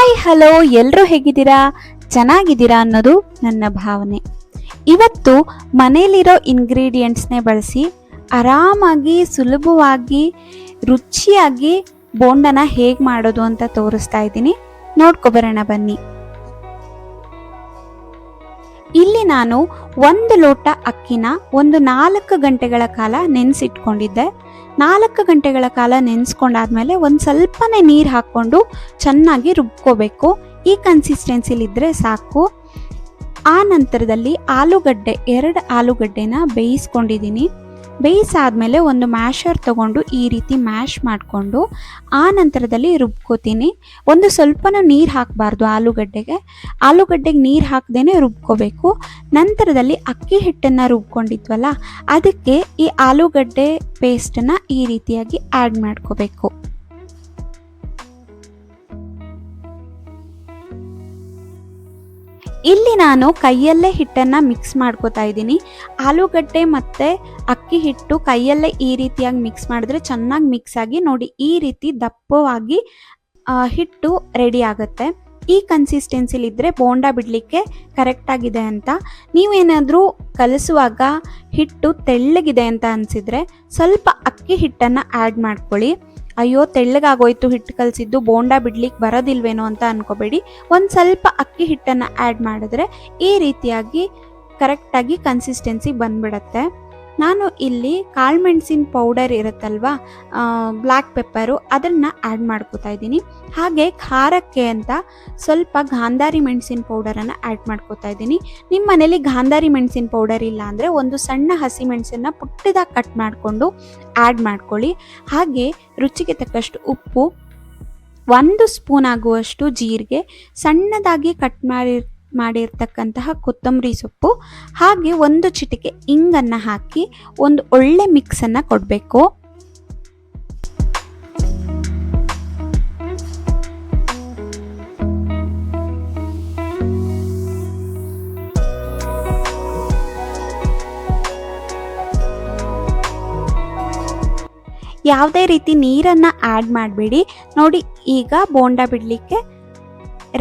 Hi, hello ಎಲ್ಲರೂ ಹೇಗಿದ್ದೀರಾ? ಚೆನ್ನಾಗಿದ್ದೀರಾ ಅನ್ನೋದು ನನ್ನ ಭಾವನೆ. ಇವತ್ತು ಮನೇಲಿರೋ ಇಂಗ್ರೀಡಿಯೆಂಟ್ಸ್ನೇ ಬಳಸಿ ಆರಾಮಾಗಿ, ಸುಲಭವಾಗಿ, ರುಚಿಯಾಗಿ ಬೋಂಡನ ಹೇಗೆ ಮಾಡೋದು ಅಂತ ತೋರಿಸ್ತಾ ಇದ್ದೀನಿ. ನೋಡ್ಕೊಬರೋಣ ಬನ್ನಿ. ಇಲ್ಲಿ ನಾನು ಒಂದು ಲೋಟ ಅಕ್ಕಿನ ಒಂದು ನಾಲ್ಕು ಗಂಟೆಗಳ ಕಾಲ ನೆನೆಸಿಟ್ಕೊಂಡಿದ್ದೆ. ನಾಲ್ಕು ಗಂಟೆಗಳ ಕಾಲ ನೆನೆಸ್ಕೊಂಡಾದ್ಮೇಲೆ ಒಂದು ಸ್ವಲ್ಪನೇ ನೀರು ಹಾಕ್ಕೊಂಡು ಚೆನ್ನಾಗಿ ರುಬ್ಕೋಬೇಕು. ಈ ಕನ್ಸಿಸ್ಟೆನ್ಸಿಲಿದ್ದರೆ ಸಾಕು. ಆ ನಂತರದಲ್ಲಿ ಆಲೂಗಡ್ಡೆ, ಎರಡು ಆಲೂಗಡ್ಡೆನ ಬೇಯಿಸ್ಕೊಂಡಿದ್ದೀನಿ. ಬೇಯಿಸಾದ್ಮೇಲೆ ಒಂದು ಮ್ಯಾಶರ್ ತಗೊಂಡು ಈ ರೀತಿ ಮ್ಯಾಶ್ ಮಾಡಿಕೊಂಡು ಆ ನಂತರದಲ್ಲಿ ರುಬ್ಕೋತೀನಿ. ಒಂದು ಸ್ವಲ್ಪನೂ ನೀರು ಹಾಕಬಾರ್ದು ಆಲೂಗಡ್ಡೆಗೆ. ಆಲೂಗಡ್ಡೆಗೆ ನೀರು ಹಾಕ್ದೇ ರುಬ್ಕೋಬೇಕು. ನಂತರದಲ್ಲಿ ಅಕ್ಕಿ ಹಿಟ್ಟನ್ನು ರುಬ್ಕೊಂಡಿದ್ವಲ್ಲ, ಅದಕ್ಕೆ ಈ ಆಲೂಗಡ್ಡೆ ಪೇಸ್ಟನ್ನು ಈ ರೀತಿಯಾಗಿ ಆ್ಯಡ್ ಮಾಡ್ಕೋಬೇಕು. ಇಲ್ಲಿ ನಾನು ಕೈಯಲ್ಲೇ ಹಿಟ್ಟನ್ನು ಮಿಕ್ಸ್ ಮಾಡ್ಕೋತಾ ಇದ್ದೀನಿ. ಆಲೂಗಡ್ಡೆ ಮತ್ತು ಅಕ್ಕಿ ಹಿಟ್ಟು ಕೈಯಲ್ಲೇ ಈ ರೀತಿಯಾಗಿ ಮಿಕ್ಸ್ ಮಾಡಿದ್ರೆ ಚೆನ್ನಾಗಿ ಮಿಕ್ಸ್ ಆಗಿ ನೋಡಿ ಈ ರೀತಿ ದಪ್ಪವಾಗಿ ಹಿಟ್ಟು ರೆಡಿ ಆಗುತ್ತೆ. ಈ ಕನ್ಸಿಸ್ಟೆನ್ಸಿಲಿದ್ದರೆ ಬೋಂಡ ಬಿಡಲಿಕ್ಕೆ ಕರೆಕ್ಟಾಗಿದೆ ಅಂತ. ನೀವೇನಾದರೂ ಕಲಿಸುವಾಗ ಹಿಟ್ಟು ತೆಳ್ಳಗಿದೆ ಅಂತ ಅನಿಸಿದರೆ ಸ್ವಲ್ಪ ಅಕ್ಕಿ ಹಿಟ್ಟನ್ನು ಆ್ಯಡ್ ಮಾಡ್ಕೊಳ್ಳಿ. ಅಯ್ಯೋ, ತೆಳ್ಳಗಾಗೋಯ್ತು ಹಿಟ್ಟು ಕಲಸಿದ್ದು, ಬೋಂಡ ಬಿಡ್ಲಿಕ್ಕೆ ಬರೋದಿಲ್ವೇನೋ ಅಂತ ಅನ್ಕೋಬೇಡಿ. ಒಂದು ಸ್ವಲ್ಪ ಅಕ್ಕಿ ಹಿಟ್ಟನ್ನು ಆ್ಯಡ್ ಮಾಡಿದ್ರೆ ಈ ರೀತಿಯಾಗಿ ಕರೆಕ್ಟಾಗಿ ಕನ್ಸಿಸ್ಟೆನ್ಸಿ ಬಂದ್ಬಿಡತ್ತೆ. ನಾನು ಇಲ್ಲಿ ಕಾಳುಮೆಣಸಿನ ಪೌಡರ್ ಇರುತ್ತಲ್ವಾ ಬ್ಲ್ಯಾಕ್ ಪೆಪ್ಪರು ಅದನ್ನು ಆ್ಯಡ್ ಮಾಡ್ಕೋತಾ ಇದ್ದೀನಿ. ಹಾಗೆ ಖಾರಕ್ಕೆ ಅಂತ ಸ್ವಲ್ಪ ಗಾಂಧಾರಿ ಮೆಣಸಿನ ಪೌಡರನ್ನು ಆ್ಯಡ್ ಮಾಡ್ಕೋತಾ ಇದ್ದೀನಿ. ನಿಮ್ಮ ಮನೇಲಿ ಗಾಂಧಾರಿ ಮೆಣಸಿನ ಪೌಡರ್ ಇಲ್ಲ ಅಂದರೆ ಒಂದು ಸಣ್ಣ ಹಸಿ ಮೆಣಸನ್ನು ಪುಟ್ಟದಾಗಿ ಕಟ್ ಮಾಡಿಕೊಂಡು ಆ್ಯಡ್ ಮಾಡ್ಕೊಳ್ಳಿ. ಹಾಗೆ ರುಚಿಗೆ ತಕ್ಕಷ್ಟು ಉಪ್ಪು, ಒಂದು ಸ್ಪೂನ್ ಆಗುವಷ್ಟು ಜೀರಿಗೆ, ಸಣ್ಣದಾಗಿ ಕಟ್ ಮಾಡಿ ಮಾಡಿರ್ತಕ್ಕಂತಹ ಕೊತ್ತಂಬರಿ ಸೊಪ್ಪು, ಹಾಗೆ ಒಂದು ಚಿಟಿಕೆ ಇಂಗನ್ನು ಹಾಕಿ ಒಂದು ಒಳ್ಳೆ ಮಿಕ್ಸನ್ನು ಕೊಡಬೇಕು. ಯಾವುದೇ ರೀತಿ ನೀರನ್ನು ಆ್ಯಡ್ ಮಾಡಬೇಡಿ. ನೋಡಿ, ಈಗ ಬೋಂಡ ಬಿಡಲಿಕ್ಕೆ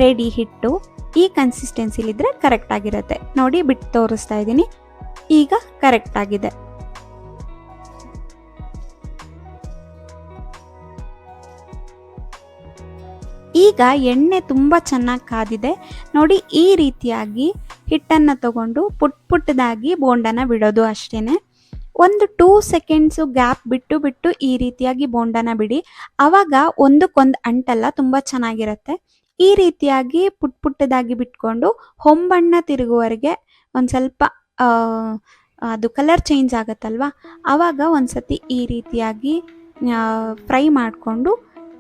ರೆಡಿ ಹಿಟ್ಟು. ಈ ಕನ್ಸಿಸ್ಟೆನ್ಸಿಲಿದ್ರೆ ಕರೆಕ್ಟ್ ಆಗಿರುತ್ತೆ. ನೋಡಿ ಬಿಟ್ಟು ತೋರಿಸ್ತಾ ಇದ್ದೀನಿ. ಈಗ ಕರೆಕ್ಟ್ ಆಗಿದೆ. ಈಗ ಎಣ್ಣೆ ತುಂಬ ಚೆನ್ನಾಗಿ ಕಾದಿದೆ. ನೋಡಿ ಈ ರೀತಿಯಾಗಿ ಹಿಟ್ಟನ್ನು ತಗೊಂಡು ಪುಟ್ ಪುಟ್ಟದಾಗಿ ಬೋಂಡನ ಬಿಡೋದು ಅಷ್ಟೇ ಒಂದು ಟೂ ಸೆಕೆಂಡ್ಸು ಗ್ಯಾಪ್ ಬಿಟ್ಟು ಬಿಟ್ಟು ಈ ರೀತಿಯಾಗಿ ಬೋಂಡನ ಬಿಡಿ. ಆವಾಗ ಒಂದಕ್ಕೊಂದು ಅಂಟಲ್ಲ, ತುಂಬ ಚೆನ್ನಾಗಿರುತ್ತೆ. ಈ ರೀತಿಯಾಗಿ ಪುಟ್ ಪುಟ್ಟದಾಗಿ ಬಿಟ್ಕೊಂಡು ಹೊಂಬಣ್ಣ ತಿರುಗುವವರೆಗೆ ಒಂದು ಸ್ವಲ್ಪ ಅದು ಕಲರ್ ಚೇಂಜ್ ಆಗುತ್ತಲ್ವಾ? ಆವಾಗ ಒಂದು ಸತಿ ಈ ರೀತಿಯಾಗಿ ಫ್ರೈ ಮಾಡಿಕೊಂಡು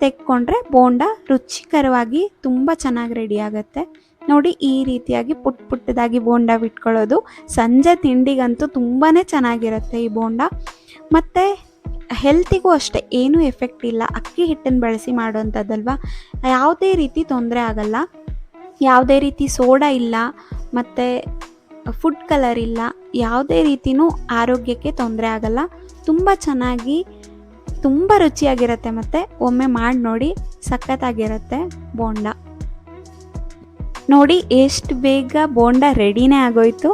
ತೆಕ್ಕೊಂಡ್ರೆ ಬೋಂಡ ರುಚಿಕರವಾಗಿ ತುಂಬ ಚೆನ್ನಾಗಿ ರೆಡಿ ಆಗುತ್ತೆ. ನೋಡಿ ಈ ರೀತಿಯಾಗಿ ಪುಟ್ ಪುಟ್ಟದಾಗಿ ಬೋಂಡ ಬಿಟ್ಕೊಳ್ಳೋದು ಸಂಜೆ ತಿಂಡಿಗಂತೂ ತುಂಬಾ ಚೆನ್ನಾಗಿರುತ್ತೆ ಈ ಬೋಂಡ. ಮತ್ತು ಹೆಲ್ತಿಗೂ ಅಷ್ಟೇ ಏನೂ ಎಫೆಕ್ಟ್ ಇಲ್ಲ. ಅಕ್ಕಿ ಹಿಟ್ಟನ್ನು ಬಳಸಿ ಮಾಡುವಂಥದ್ದಲ್ವ ಯಾವುದೇ ರೀತಿ ತೊಂದರೆ ಆಗಲ್ಲ. ಯಾವುದೇ ರೀತಿ ಸೋಡಾ ಇಲ್ಲ, ಮತ್ತು ಫುಡ್ ಕಲರ್ ಇಲ್ಲ, ಯಾವುದೇ ರೀತಿನೂ ಆರೋಗ್ಯಕ್ಕೆ ತೊಂದರೆ ಆಗಲ್ಲ. ತುಂಬ ಚೆನ್ನಾಗಿ, ತುಂಬ ರುಚಿಯಾಗಿರುತ್ತೆ ಮತ್ತು ಒಮ್ಮೆ ಮಾಡಿ ನೋಡಿ ಸಖತ್ತಾಗಿರುತ್ತೆ ಬೋಂಡ. ನೋಡಿ, ಎಷ್ಟು ಬೇಗ ಬೋಂಡ ರೆಡಿನೇ ಆಗೋಯ್ತು.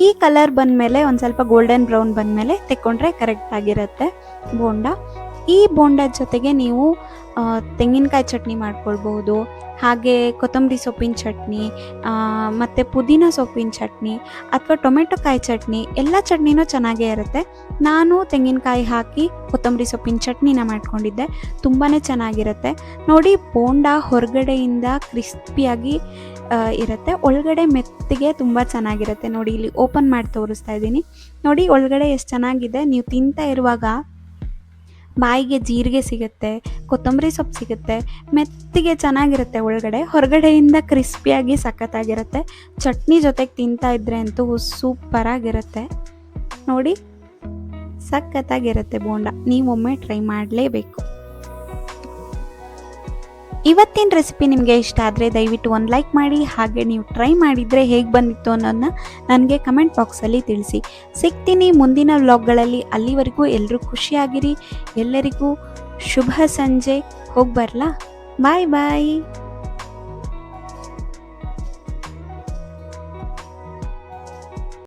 ಈ ಕಲರ್ ಬಂದಮೇಲೆ ಒಂದು ಸ್ವಲ್ಪ ಗೋಲ್ಡನ್ ಬ್ರೌನ್ ಬಂದಮೇಲೆ ತೆಕ್ಕೊಂಡ್ರೆ ಕರೆಕ್ಟ್ ಆಗಿರುತ್ತೆ ಬೋಂಡ. ಈ ಬೋಂಡದ ಜೊತೆಗೆ ನೀವು ತೆಂಗಿನಕಾಯಿ ಚಟ್ನಿ ಮಾಡ್ಕೊಳ್ಬಹುದು ಹಾಗೆ ಕೊತ್ತಂಬರಿ ಸೊಪ್ಪಿನ ಚಟ್ನಿ ಮತ್ತು ಪುದೀನ ಸೊಪ್ಪಿನ ಚಟ್ನಿ ಅಥವಾ ಟೊಮೆಟೊ ಕಾಯಿ ಚಟ್ನಿ, ಎಲ್ಲ ಚಟ್ನಿನೂ ಚೆನ್ನಾಗೇ ಇರುತ್ತೆ. ನಾನು ತೆಂಗಿನಕಾಯಿ ಹಾಕಿ ಕೊತ್ತಂಬರಿ ಸೊಪ್ಪಿನ ಚಟ್ನಿನ ಮಾಡ್ಕೊಂಡಿದ್ದೆ ತುಂಬಾ ಚೆನ್ನಾಗಿರುತ್ತೆ. ನೋಡಿ, ಬೋಂಡ ಹೊರಗಡೆಯಿಂದ ಕ್ರಿಸ್ಪಿಯಾಗಿ ಇರುತ್ತೆ. ಒಳಗಡೆ ಮೆತ್ತಿಗೆ ತುಂಬ ಚೆನ್ನಾಗಿರುತ್ತೆ. ನೋಡಿ, ಇಲ್ಲಿ ಓಪನ್ ಮಾಡಿ ತೋರಿಸ್ತಾ ಇದ್ದೀನಿ. ನೋಡಿ, ಒಳಗಡೆ ಎಷ್ಟು ಚೆನ್ನಾಗಿದೆ. ನೀವು ತಿಂತಾ ಇರುವಾಗ ಬಾಯಿಗೆ ಜೀರಿಗೆ ಸಿಗುತ್ತೆ, ಕೊತ್ತಂಬರಿ ಸೊಪ್ಪು ಸಿಗುತ್ತೆ, ಮೆತ್ತಿಗೆ ಚೆನ್ನಾಗಿರುತ್ತೆ ಒಳಗಡೆ, ಹೊರಗಡೆಯಿಂದ ಕ್ರಿಸ್ಪಿಯಾಗಿ ಸಖತ್ತಾಗಿರುತ್ತೆ. ಚಟ್ನಿ ಜೊತೆಗೆ ತಿಂತಾ ಇದ್ರೆ ಅಂತೂ ಸೂಪರಾಗಿರುತ್ತೆ. ನೋಡಿ, ಸಖತ್ತಾಗಿರುತ್ತೆ ಬೋಂಡ. ನೀವೊಮ್ಮೆ ಟ್ರೈ ಮಾಡಲೇಬೇಕು. ಇವತ್ತಿನ ರೆಸಿಪಿ ನಿಮಗೆ ಇಷ್ಟ ಆದರೆ ದಯವಿಟ್ಟು ಒಂದು ಲೈಕ್ ಮಾಡಿ, ಹಾಗೆ ನೀವು ಟ್ರೈ ಮಾಡಿದರೆ ಹೇಗೆ ಬಂದಿತ್ತು ಅನ್ನೋದನ್ನ ನನಗೆ ಕಮೆಂಟ್ ಬಾಕ್ಸಲ್ಲಿ ತಿಳಿಸಿ. ಸಿಗ್ತೀನಿ ಮುಂದಿನ ವ್ಲಾಗ್ಗಳಲ್ಲಿ ಅಲ್ಲಿವರೆಗೂ ಎಲ್ಲರೂ ಖುಷಿಯಾಗಿರಿ. ಎಲ್ಲರಿಗೂ ಶುಭ ಸಂಜೆ. ಹೋಗಿ ಬರಲಾ? ಬಾಯ್ ಬಾಯ್